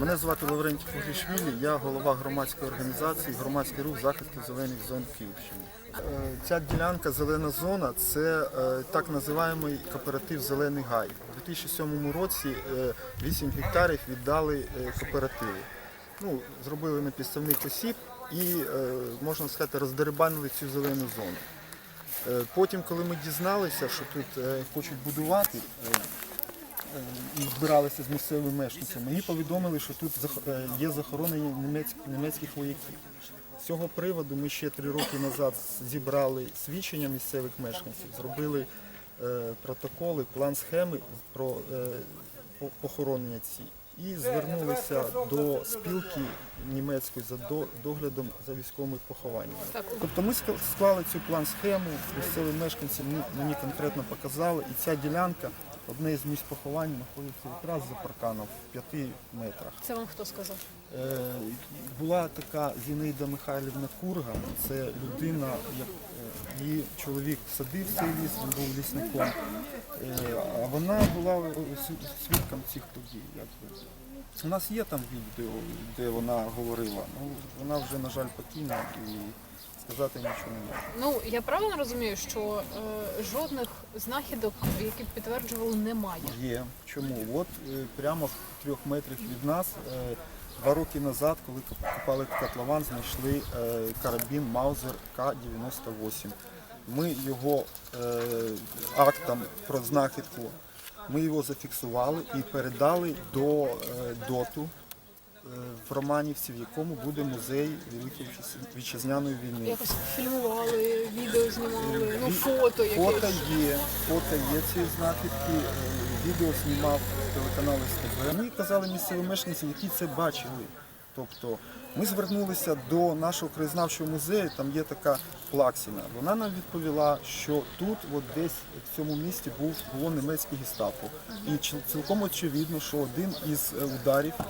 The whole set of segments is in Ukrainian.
Мене звати Лаврентій Кугрішвілі, я голова громадської організації Громадський рух захисту зелених зон Київщини. Е, Ця ділянка зелена зона це е, так називаємо кооператив Зелений Гай. У 2007 році е, 8 гектарів віддали е, кооперативу. Ну, зробили на підставних осіб і, е, можна сказати, роздерибанили цю зелену зону. Е, Потім, коли ми дізналися, що тут е, хочуть будувати, е, е, і збиралися з місцевими мешканцями, мені повідомили, що тут е, є захоронення німецьких вояків. З цього приводу ми ще три роки назад зібрали свідчення місцевих мешканців, зробили е, протоколи, план схеми про е, похоронення ці. І звернулися до спілки німецької за доглядом за військовими похованнями. Тобто ми ск- склали цю план схему, місцеві мешканці мені конкретно показали, і ця ділянка одне з місць поховань знаходиться якраз за парканом в п'яти метрах. Це вам хто сказав? Е, Була така Зінаїда Михайлівна Курга, це людина, як е, її чоловік садив цей ліс, він був лісником. Е, А вона була свідком цих подій. якби. У нас є там відео, де вона говорила, ну вона вже, на жаль, покійна і сказати нічого не можу. Ну я правильно розумію, що е, жодних знахідок, які б підтверджували, немає. Є. Чому? От е, прямо в трьох метрах від нас е, два роки назад, коли копали котлован, знайшли е, карабін Маузер К-98. Ми його е, актом про знахідку, ми його зафіксували і передали до е, ДОТу в Романівці, в якому буде музей Великої вітчизняної війни. Якось фільмували, відео знімали, ну фото якесь. Фото є, фото є ці знахідки, е, відео знімав телеканал СТБ. Ми казали місцевим мешканцям, які це бачили. Тобто ми звернулися до нашого краєзнавчого музею, там є така плаксіна. Вона нам відповіла, що тут, от десь в цьому місті, був було німецьке гестапо. І цілком очевидно, що один із е, ударів е,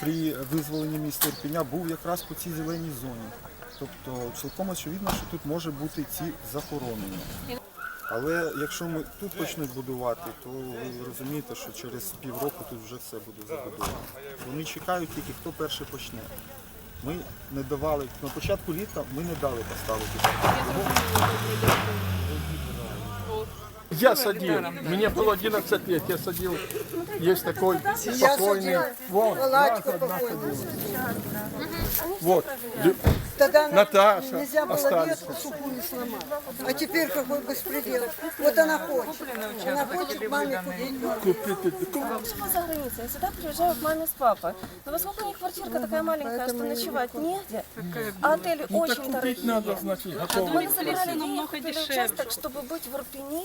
при визволенні міста Ірпеня був якраз по цій зеленій зоні. Тобто цілком очевидно, що тут може бути ці захоронення. Але якщо ми тут почнуть будувати, то ви розумієте, що через півроку тут вже все буде забудовано. Вони чекають тільки хто перший почне. Ми не давали на початку літа ми не дали поставити. Я садил. Мне было 11 лет. Я садил. Есть такой спокойный. Вот, вот. Тогда Наташа нельзя было остались. ветку сухую сломать. А теперь какой беспредел. Вот она хочет. Она хочет маме купить. Купите. Почему за границей? Я сюда приезжаю к маме с папой. Но поскольку у них квартирка такая маленькая, что ночевать негде, а отели Ну так очень купить надо, дорогие. значит, Мы готовый. собирали денег, купили участок, чтобы быть в Ирпене,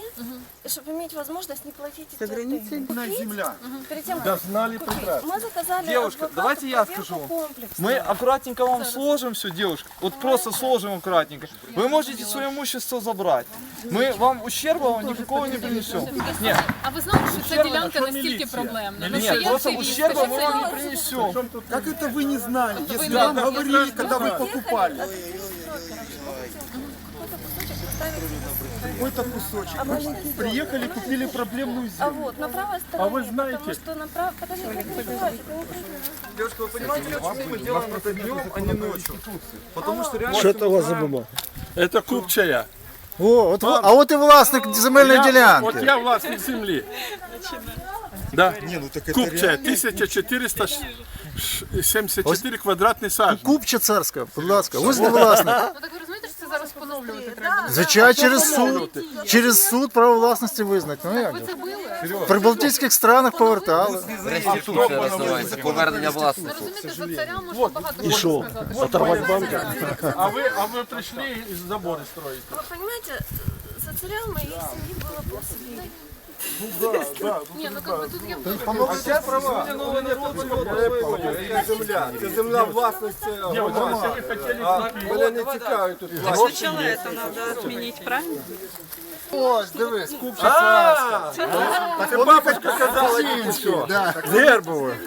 и чтобы иметь возможность не платить эти отели. Купить, Земля. перед тем, Да знали купить, прекрасно. мы заказали Девушка, давайте я скажу. комплексно. Мы аккуратненько вам сложим все, девушка. Вот просто сложим аккуратненько. Вы можете свое имущество забрать. Мы вам ущерба вам никакого не принесем. Нет, А ви знали, що ця ділянка настільки проблемна? Ну, що нет, є просто активісти, ущерба що мы це вам не люди? принесем. Как это вы не знали, если не вам знали. говорили, когда вы покупали? Какой-то кусочек. Мы приехали, купили проблемную А землю. вот, на правой стороне, вы знаете- потому что на правой... Подожди, не перебивайте, не перебивайте. Девушка, вы понимаете, почему мы делаем это днем, а не ночью? Потому что реально... Що це у вас за бумага? Это купчая. О, от, ви- а от і власник земельної Я- ділянки. Вот я властник земли. Да. Не, ну так это Купчая, реально. 1474 квадратний сажень. Купча царська, будь ласка, ось не власник. Ну так ви розумієте, що це зараз поновлювати треба? Звичайно, через суд. Через суд право власності визнати. Ну як? Ви же? це били? В прибалтійських странах повертали. Реституція називається, повернення Ви власності. розумієте, за царя можна багато що? можна сказати. Оторвать банки? А вы, а вы пришли и заборы строите. Вы понимаете, за царя моей семьи было полсвета. ні, ну как бы тут я є Це земля, це земля власності громади. Если вы хотели А мене не цікавить тут власність. Сначала это надо отменить, правильно? Ось, дивись, купча царська. Це бабочка казала, що. Гербове.